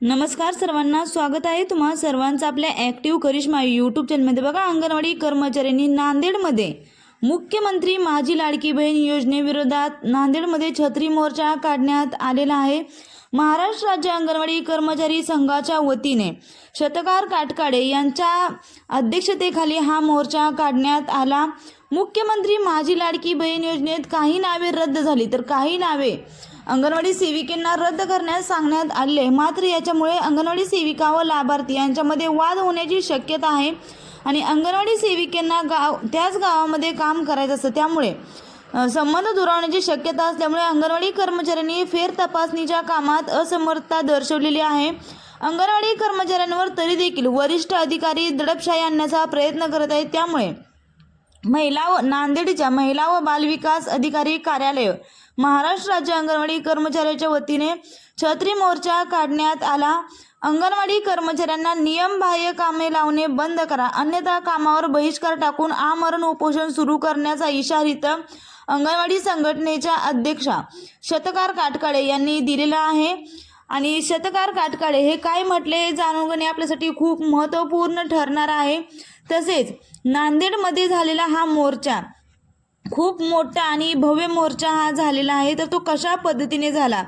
नमस्कार सर्वांना स्वागत आहे तुम्हा सर्वांचं आपल्या ॲक्टिव्ह करिश्मा यूट्यूब चॅनलमध्ये बघा अंगणवाडी कर्मचाऱ्यांनी नांदेडमध्ये मुख्यमंत्री माझी लाडकी बहीण योजनेविरोधात नांदेडमध्ये छत्री मोर्चा काढण्यात आलेला आहे. महाराष्ट्र राज्य अंगणवाडी कर्मचारी संघाच्या वतीने शतकार काटकाडे यांच्या अध्यक्षतेखाली हा मोर्चा काढण्यात आला. मुख्यमंत्री माझी लाडकी बहीण योजनेत काही नावे रद्द झाली तर काही नावे अंगणवाडी सेविकेंना रद्द करण्यास सांगण्यात आले. मात्र याच्यामुळे अंगणवाडी सेविका व लाभार्थी यांच्यामध्ये वाद होण्याची शक्यता आहे आणि अंगणवाडी सेविकेंना गाव त्याच गावामध्ये काम करायचं असतं. त्यामुळे संबंध दुरावण्याची शक्यता असल्यामुळे अंगणवाडी कर्मचाऱ्यांनी फेर तपासणीच्या कामात असमर्थता दर्शवलेली आहे. अंगणवाडी कर्मचाऱ्यांवर तरी देखील वरिष्ठ अधिकारी दडपशाही आणण्याचा प्रयत्न करत आहेत. त्यामुळे महिला व नांदेडच्या महिला व बालविकास अधिकारी कार्यालय महाराष्ट्र राज्य अंगणवाडी कर्मचाऱ्याच्या वतीने छत्री मोर्चा काढण्यात आला. अंगणवाडी कर्मचाऱ्यांना नियमबाह्य कामे लावणे बंद करा. अन्यथा कामावर बहिष्कार टाकून आमरण उपोषण सुरू करण्याचा इशारित अंगणवाडी संघटनेच्या अध्यक्षा शतकार काटकाळे यांनी दिलेला आहे. आणि शतकार काटकाळे हे काय म्हटले हे जाणून घेणे आपल्यासाठी खूप महत्त्वपूर्ण ठरणार आहे. तसेच नांदेडमध्ये झालेला हा मोर्चा खूप मोठा आणि भव्य मोर्चा हा झालेला आहे तर तो कशा पद्धतीने झाला?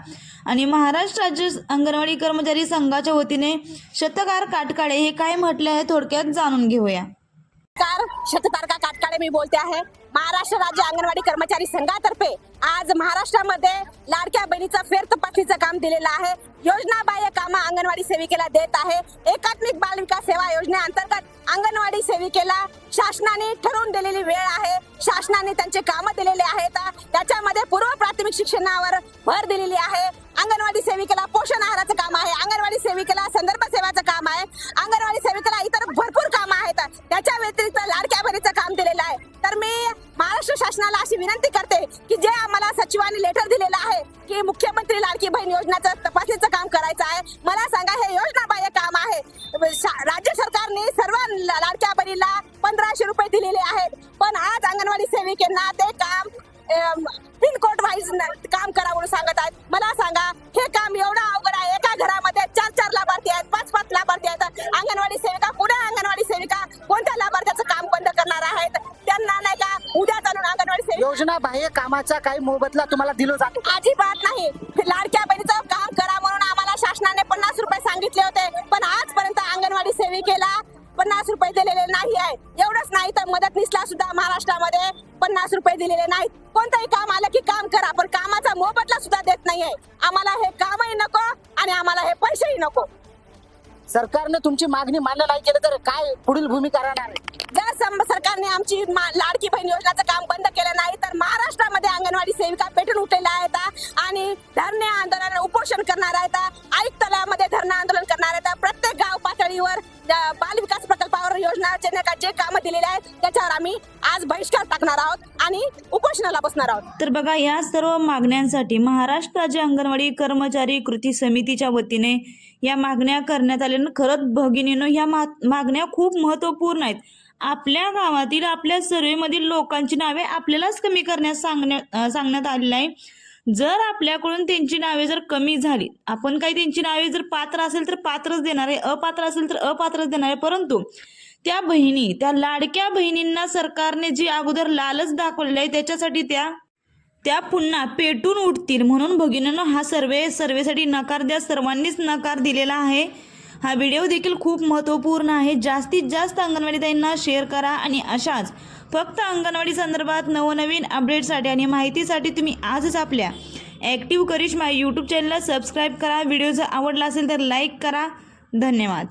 आणि महाराष्ट्र राज्य अंगणवाडी कर्मचारी संघाच्या वतीने शतकार काटकाळे हे काय म्हटले आहे थोडक्यात जाणून घेऊया. कार शततारका काटकाळे मी बोलते आहे. महाराष्ट्र राज्य अंगणवाडी कर्मचारी संघातर्फे आज महाराष्ट्रामध्ये लाडक्या बहिणीचा फेर तपासणीचं काम दिलेलं आहे. योजना बाह्य कामं अंगणवाडी सेविकेला देत आहे. एकात्मिक बाल विकास सेवा योजनेअंतर्गत अंगणवाडी सेविकेला शासनाने ठरवून दिलेली वेळ आहे. शासनाने त्यांचे कामं दिलेले आहेत. त्याच्यामध्ये पूर्व प्राथमिक शिक्षणावर भर दिलेली आहे. अंगणवाडी सेविकेला पोषण आहाराचं काम आहे. अंगणवाडी सेविकेला संदर्भ सेवाचं काम आहे. अंगणवाडी सेविकेला इतर भरपूर काम आहेत. त्याच्या व्यतिरिक्त लाडक्या भरीचं काम दिलेलं आहे. तर मी महाराष्ट्र शासनाला अशी विनंती करते की जे आम्हाला सचिवांनी लेटर दिलेलं आहे की मुख्यमंत्री लाडकी बहीण योजनाचं तपासणीचं काम करायचं आहे. मला सांगा हे योजना बाह्य काम आहे. पिनकोड वाईज काम करा म्हणून सांगत आहेत. मला सांगा हे काम एवढं अवघड आहे. एका घरामध्ये चार चार लाभार्थी आहेत पाच पाच लाभार्थी आहेत. अंगणवाडी सेविका पुढे अंगणवाडी सेविका. कोणत्या लाभार्थ्याचं काम बंद करणार आहेत? त्यांना नाही का उद्या चालून अंगणवाडी सेविका योजना बाह्य कामाचा काही मोबदला तुम्हाला दिला जातो अजिबात नाही. लाडक्या बहिणीचं काम करा म्हणून आम्हाला शासनाने पन्नास रुपये सांगितले होते. पण आजपर्यंत अंगणवाडी सेविकेला पन्नास रुपये दिलेले नाही आहे. एवढंच नाही तर मदतनीसला सुद्धा महाराष्ट्रामध्ये. पन्नास रुपये दिलेले नाहीत. कोणतंही काम आलं की काम करा पण कामाचा मोबदला सुद्धा देत नाहीये. आम्हाला हे कामही नको आणि आम्हाला हे पैसेही नको. सरकारने तुमची मागणी मान्य नाही केलं तर काय पुढील भूमिका राहणार? आहे जर सम- सरकारने आमची मा- लाडकी बहीण योजनेचं काम बंद उपोषण करणार आहेत आयुक्तालयामध्ये धरणं आंदोलन करणार आहेत प्रत्येक गाव पातळीवर बाल विकास प्रकल्पावर योजनाचे जे कामं दिलेले आहेत त्याच्यावर आम्ही आज बहिष्कार टाकणार आहोत आणि उपोषणाला बसणार आहोत. तर बघा या सर्व मागण्यांसाठी महाराष्ट्र राज्य अंगणवाडी कर्मचारी कृती समितीच्या वतीने या मागण्या करण्यात आल्या. खरंच भगिनीनं या मागण्या खूप महत्त्वपूर्ण आहेत. आपल्या गावातील आपल्या सर्वेमधील लोकांची नावे आपल्यालाच कमी करण्यास सांगण्यात सांगण्यात आलेलं आहे. जर आपल्याकडून त्यांची नावे जर कमी झाली आपण काही त्यांची नावे जर पात्र असेल तर पात्रच देणार आहे अपात्र असेल तर अपात्रच देणार. आहे परंतु त्या बहिणी त्या लाडक्या बहिणींना सरकारने जी अगोदर लालच दाखवलेली आहे त्याच्यासाठी त्या त्या पुन्हा पेटून उठतील. म्हणून भगिनीनं हा सर्वे सर्वेसाठी नकार द्या. सर्वांनीच नकार दिलेला आहे. हा व्हिडिओ देखील खूप महत्त्वपूर्ण आहे. जास्तीत जास्त अंगणवाडी ताईंना शेअर करा आणि अशाच फक्त अंगणवाडी संदर्भात नवनवीन अपडेटसाठी आणि माहितीसाठी तुम्ही आजच आपल्या ॲक्टिव्ह करिश्मा यूट्यूब चॅनलला सबस्क्राईब करा. व्हिडिओ जर आवडला असेल तर लाईक करा. धन्यवाद.